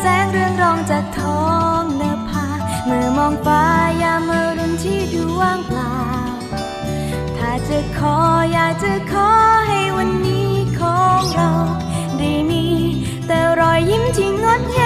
แสงเรืองรองจากท้องเนภาเมื่อมองฟ้ายามอรุ่นที่ดูว่างเปล่า ถ้าจะขออยากจะขอให้วันนี้ของเรา ได้มี แต่รอยยิ้มที่งดงาม